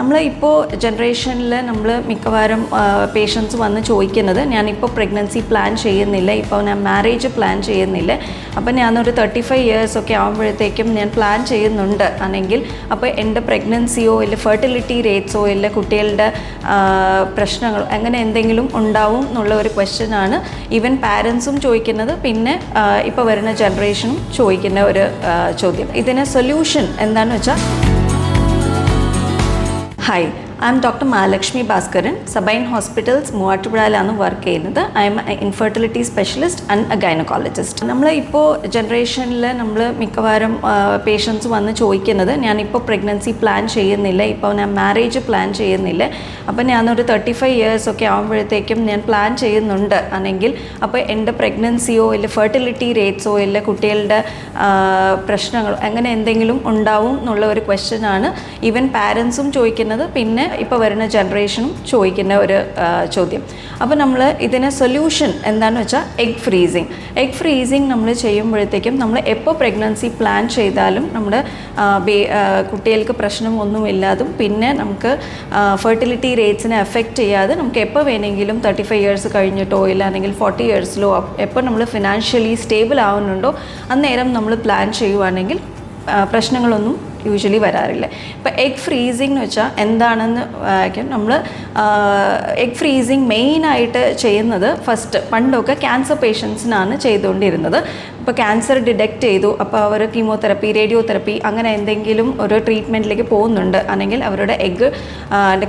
നമ്മൾ ഇപ്പോൾ ജനറേഷനിൽ നമ്മൾ മിക്കവാറും പേഷ്യൻസ് വന്ന് ചോദിക്കുന്നത് ഞാനിപ്പോൾ പ്രഗ്നൻസി പ്ലാൻ ചെയ്യുന്നില്ല ഇപ്പോൾ ഞാൻ മാരേജ് പ്ലാൻ ചെയ്യുന്നില്ല അപ്പോൾ ഞാനൊരു തേർട്ടി ഫൈവ് ഇയേഴ്സ് ഒക്കെ ആകുമ്പോഴത്തേക്കും ഞാൻ പ്ലാൻ ചെയ്യുന്നുണ്ട് ആണെങ്കിൽ അപ്പോൾ എന്റെ പ്രഗ്നൻസിയോ ഇല്ല ഫെർട്ടിലിറ്റി റേറ്റ്സോ ഇല്ല കുട്ടികളുടെ പ്രശ്നങ്ങൾ അങ്ങനെ എന്തെങ്കിലും ഉണ്ടാവും എന്നുള്ള ഒരു ക്വസ്റ്റ്യൻ ആണ് ഈവൻ പാരൻസും ചോദിക്കുന്നത്. പിന്നെ ഇപ്പോൾ വരുന്ന ജനറേഷനും ചോദിക്കുന്ന ഒരു ചോദ്യം. ഇതിന് സൊല്യൂഷൻ എന്താണെന്ന് വെച്ചാൽ 系。I am doctor Mahalakshmi Bhaskaran Sabine hospitals മൂവാറ്റുപുഴയിലാണ് work ചെയ്യുന്നത്. I am infertility specialist and a gynaecologist നമ്മൾ ഇപ്പോൾ ജനറേഷനിൽ നമ്മൾ മിക്കവാറും പേഷ്യൻസ് വന്ന് ചോദിക്കുന്നത് ഞാനിപ്പോൾ പ്രഗ്നൻസി പ്ലാൻ ചെയ്യുന്നില്ല ഇപ്പോൾ ഞാൻ മാരേജ് പ്ലാൻ ചെയ്യുന്നില്ല അപ്പോൾ ഞാനൊരു തേർട്ടി ഫൈവ് ഇയേഴ്സ് ഒക്കെ ആകുമ്പോഴത്തേക്കും ഞാൻ പ്ലാൻ ചെയ്യുന്നുണ്ട് ആണെങ്കിൽ അപ്പോൾ എന്റെ പ്രഗ്നൻസിയോ ഇല്ല ഫെർട്ടിലിറ്റി റേറ്റ്സോ ഇല്ല കുട്ടികളുടെ പ്രശ്നങ്ങളോ അങ്ങനെ എന്തെങ്കിലും ഉണ്ടാവും എന്നുള്ള ഒരു ക്വസ്റ്റ്യൻ ആണ്. ഈവൻ പാരൻസും ചോദിക്കുന്നത്. പിന്നെ ഇപ്പോൾ വരുന്ന ജനറേഷനും ചോദിക്കുന്ന ഒരു ചോദ്യം. അപ്പോൾ നമ്മൾ ഇതിന് സൊല്യൂഷൻ എന്താണെന്ന് വെച്ചാൽ എഗ് ഫ്രീസിങ് എഗ് ഫ്രീസിങ് നമ്മൾ ചെയ്യുമ്പോഴത്തേക്കും നമ്മൾ എപ്പോൾ പ്രഗ്നൻസി പ്ലാൻ ചെയ്താലും നമ്മുടെ കുട്ടികൾക്ക് പ്രശ്നമൊന്നുമില്ലാതും പിന്നെ നമുക്ക് ഫെർട്ടിലിറ്റി റേറ്റ്സിനെ എഫക്റ്റ് ചെയ്യാതെ നമുക്ക് എപ്പോൾ വേണമെങ്കിലും തേർട്ടി ഫൈവ് ഇയേഴ്സ് കഴിഞ്ഞിട്ടോ ഇല്ലാണെങ്കിൽ ഫോർട്ടി ഇയേഴ്സിലോ എപ്പോൾ നമ്മൾ ഫിനാൻഷ്യലി സ്റ്റേബിൾ ആവുന്നുണ്ടോ അന്നേരം നമ്മൾ പ്ലാൻ ചെയ്യുവാണെങ്കിൽ പ്രശ്നങ്ങളൊന്നും യൂഷ്വലി വരാറില്ല. ഇപ്പോൾ എഗ് ഫ്രീസിംഗ് എന്ന് വെച്ചാൽ എന്താണെന്ന് നമ്മൾ എഗ് ഫ്രീസിങ് മെയിനായിട്ട് ചെയ്യുന്നത് ഫസ്റ്റ് പണ്ടൊക്കെ ക്യാൻസർ പേഷ്യൻസിനാണ് ചെയ്തുകൊണ്ടിരുന്നത്. ഇപ്പോൾ ക്യാൻസർ ഡിറ്റക്റ്റ് ചെയ്തു. അപ്പോൾ അവർ കീമോതെറപ്പി റേഡിയോതെറപ്പി അങ്ങനെ എന്തെങ്കിലും ഒരു ട്രീറ്റ്മെന്റിലേക്ക് പോകുന്നുണ്ട്. അല്ലെങ്കിൽ അവരുടെ എഗ്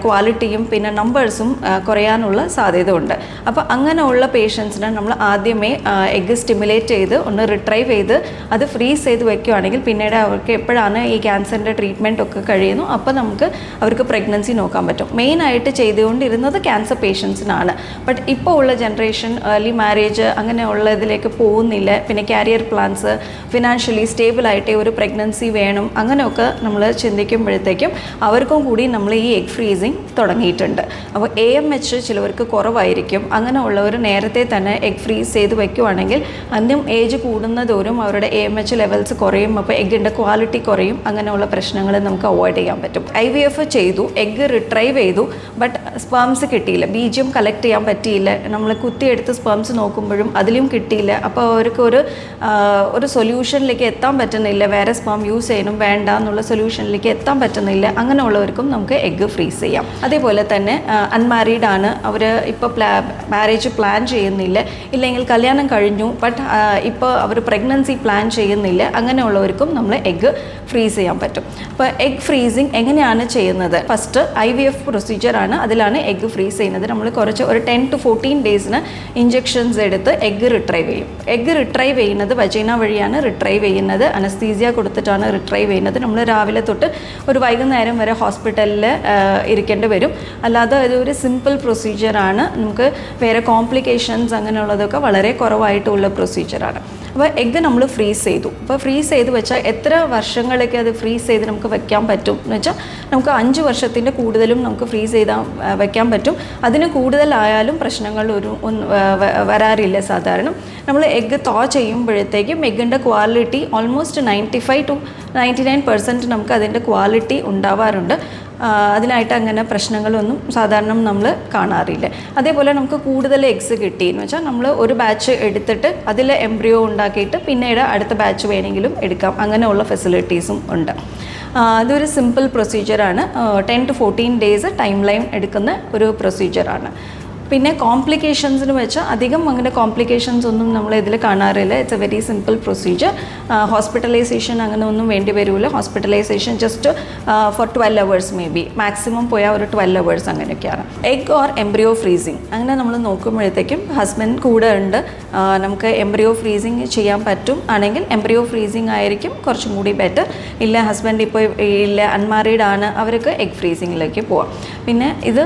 ക്വാളിറ്റിയും പിന്നെ നമ്പേഴ്സും കുറയാനുള്ള സാധ്യത ഉണ്ട് അപ്പോൾ അങ്ങനെയുള്ള പേഷ്യൻസിന് നമ്മൾ ആദ്യമേ എഗ് സ്റ്റിമുലേറ്റ് ചെയ്ത് ഒന്ന് റിട്രൈവ് ചെയ്ത് അത് ഫ്രീസ് ചെയ്ത് വെക്കുകയാണെങ്കിൽ പിന്നീട് അവർക്ക് എപ്പോഴാണ് ഈ ക്യാൻസറിന്റെ ട്രീറ്റ്മെന്റ് ഒക്കെ കഴിയുന്നു. അപ്പോൾ നമുക്ക് അവർക്ക് പ്രഗ്നൻസി നോക്കാൻ പറ്റും. മെയിനായിട്ട് ചെയ്തുകൊണ്ടിരുന്നത് ക്യാൻസർ പേഷ്യൻസിനാണ്. ബട്ട് ഇപ്പോൾ ഉള്ള ജനറേഷൻ ഏർലി മാരേജ് അങ്ങനെയുള്ള ഇതിലേക്ക് പോകുന്നില്ല. പിന്നെ കാരിയർ പ്ലാൻസ് ഫിനാൻഷ്യലി സ്റ്റേബിളായിട്ടേ ഒരു പ്രഗ്നൻസി വേണം. അങ്ങനെയൊക്കെ നമ്മൾ ചിന്തിക്കുമ്പോഴത്തേക്കും അവർക്കും കൂടി നമ്മൾ ഈ എഗ് ഫ്രീസിങ് തുടങ്ങിയിട്ടുണ്ട്. അപ്പോൾ എ എം എച്ച് ചിലവർക്ക് കുറവായിരിക്കും. അങ്ങനെയുള്ളവർ നേരത്തെ തന്നെ എഗ് ഫ്രീസ് ചെയ്ത് വെക്കുവാണെങ്കിൽ അന്നും ഏജ് കൂടുന്നതോറും അവരുടെ എ എം എച്ച് ലെവൽസ് കുറയും. അപ്പോൾ എഗ്ഗിന്റെ ക്വാളിറ്റി കുറയും. അങ്ങനെയുള്ള പ്രശ്നങ്ങൾ നമുക്ക് അവോയ്ഡ് ചെയ്യാൻ പറ്റും. ഐ വി എഫ് ചെയ്തു എഗ് റിട്രൈവ് ചെയ്തു ബട്ട് സ്പേംസ് കിട്ടിയില്ല. ബീജം കളക്ട് ചെയ്യാൻ പറ്റിയില്ല. നമ്മൾ കുത്തിയെടുത്ത് സ്പേംസ് നോക്കുമ്പോഴും അതിലും കിട്ടിയില്ല. അപ്പോൾ അവർക്ക് ഒരു ഒരു സൊല്യൂഷനിലേക്ക് എത്താൻ പറ്റുന്നില്ല. വേറെ സ്പേം യൂസ് ചെയ്യണം വേണ്ട എന്നുള്ള സൊല്യൂഷനിലേക്ക് എത്താൻ പറ്റുന്നില്ല. അങ്ങനെയുള്ളവർക്കും നമുക്ക് എഗ്ഗ് ഫ്രീസ് ചെയ്യാം. അതേപോലെ തന്നെ അൺമാരീഡ് ആണ്. അവർ ഇപ്പോൾ പ്ലാ മാരേജ് പ്ലാൻ ചെയ്യുന്നില്ല. ഇല്ലെങ്കിൽ കല്യാണം കഴിഞ്ഞു ബട്ട് ഇപ്പോൾ അവർ പ്രഗ്നൻസി പ്ലാൻ ചെയ്യുന്നില്ല. അങ്ങനെയുള്ളവർക്കും നമ്മൾ എഗ്ഗ് ഫ്രീസ് ചെയ്യാൻ പറ്റും. അപ്പോൾ എഗ് ഫ്രീസിങ് എങ്ങനെയാണ് ചെയ്യുന്നത്? ഫസ്റ്റ് ഐ വി എഫ് പ്രൊസീജിയറാണ് അതിലാണ് എഗ്ഗ് ഫ്രീസ് ചെയ്യുന്നത്. നമ്മൾ കുറച്ച് ഒരു ടെൻ ടു ഫോർട്ടീൻ ഡേയ്സിന് ഇഞ്ചെക്ഷൻസ് എടുത്ത് എഗ്ഗ് റിട്രൈവ് ചെയ്യും. എഗ്ഗ് റിട്രൈവ് ചെയ്യുന്നത് വജീന വഴിയാണ് റിട്രൈവ് ചെയ്യുന്നത്. അനസ്തീസിയ കൊടുത്തിട്ടാണ് റിട്രൈവ് ചെയ്യുന്നത്. നമ്മൾ രാവിലെ തൊട്ട് ഒരു വൈകുന്നേരം വരെ ഹോസ്പിറ്റലിൽ ഇരിക്കേണ്ടി വരും. അല്ലാതെ ഇതൊരു സിമ്പിൾ പ്രൊസീജിയറാണ് നമുക്ക് വേറെ കോംപ്ലിക്കേഷൻസ് അങ്ങനെയുള്ളതൊക്കെ വളരെ കുറവായിട്ടുള്ള പ്രൊസീജിയറാണ് അപ്പോൾ എഗ്ഗ് നമ്മൾ ഫ്രീസ് ചെയ്തു. അപ്പോൾ ഫ്രീസ് ചെയ്ത് വെച്ചാൽ എത്ര വർഷങ്ങളൊക്കെ അത് ഫ്രീസ് ചെയ്ത് നമുക്ക് വെക്കാൻ പറ്റും? എന്ന് വെച്ചാൽ നമുക്ക് അഞ്ച് വർഷത്തിന്റെ കൂടുതലും നമുക്ക് ഫ്രീസ് ചെയ്താൽ വെക്കാൻ പറ്റും. അതിന് കൂടുതലായാലും പ്രശ്നങ്ങൾ ഒരു വരാറില്ല സാധാരണ. നമ്മൾ എഗ്ഗ് തോ ചെയ്യുമ്പോഴത്തേക്കും എഗ്ഗിന്റെ quality almost ninety five to ninety nine percent നമുക്ക് അതിന്റെ ക്വാളിറ്റി ഉണ്ടാവാറുണ്ട്. അതിനായിട്ട് അങ്ങനെ പ്രശ്നങ്ങളൊന്നും സാധാരണ നമ്മൾ കാണാറില്ല. അതേപോലെ നമുക്ക് കൂടുതൽ എഗ്സ് കിട്ടി എന്ന് വെച്ചാൽ നമ്മൾ ഒരു ബാച്ച് എടുത്തിട്ട് അതിൽ എംബ്രിയോ ഉണ്ടാക്കിയിട്ട് പിന്നീട് അടുത്ത ബാച്ച് വേണമെങ്കിലും എടുക്കാം. അങ്ങനെയുള്ള ഫെസിലിറ്റീസും ഉണ്ട്. അതൊരു simple പ്രൊസീജിയറാണ് ten to fourteen days time line എടുക്കുന്ന ഒരു പ്രൊസീജിയറാണ് പിന്നെ കോംപ്ലിക്കേഷൻസിന് വെച്ചാൽ അധികം അങ്ങനെ കോംപ്ലിക്കേഷൻസ് ഒന്നും നമ്മൾ ഇതിൽ കാണാറില്ല. It's a very simple procedure hospitalisation അങ്ങനെ ഒന്നും വേണ്ടി വരില്ല hospitalisation just for twelve hours may be maximum പോയാൽ ഒരു ട്വൽവ് അവേഴ്സ് അങ്ങനെയൊക്കെയാണ്. എഗ് ഓർ എംബ്രിയോ ഫ്രീസിങ് അങ്ങനെ നമ്മൾ നോക്കുമ്പോഴത്തേക്കും ഹസ്ബൻഡ് കൂടെ ഉണ്ട്. നമുക്ക് എംബ്രിയോ ഫ്രീസിങ് ചെയ്യാൻ പറ്റും. ആണെങ്കിൽ എംബ്രിയോ ഫ്രീസിങ് ആയിരിക്കും കുറച്ചും കൂടി ബെറ്റർ ഇല്ല ഹസ്ബൻഡ് ഇപ്പോൾ ഇല്ല അൺമാരീഡ് ആണ്. അവർക്ക് എഗ് ഫ്രീസിങ്ങിലേക്ക് പോവാം. പിന്നെ ഇത്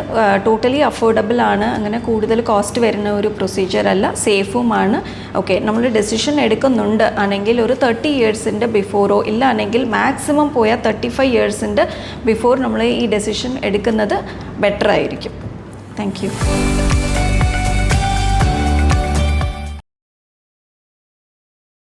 ടോട്ടലി അഫോർഡബിൾ ആണ്. അങ്ങനെ കൂടുതൽ കോസ്റ്റ് വരുന്ന ഒരു പ്രൊസീജിയർ അല്ല സേഫുമാണ്. ഓക്കെ നമ്മൾ ഡെസിഷൻ എടുക്കുന്നുണ്ട് ആണെങ്കിൽ ഒരു തേർട്ടി ഇയേഴ്സിന്റെ ബിഫോറോ ഇല്ല ആണെങ്കിൽ മാക്സിമം പോയാൽ തേർട്ടി ഫൈവ് ഇയേഴ്സിന്റെ ബിഫോർ നമ്മൾ ഈ ഡെസിഷൻ എടുക്കുന്നത് ബെറ്റർ ആയിരിക്കും. Thank you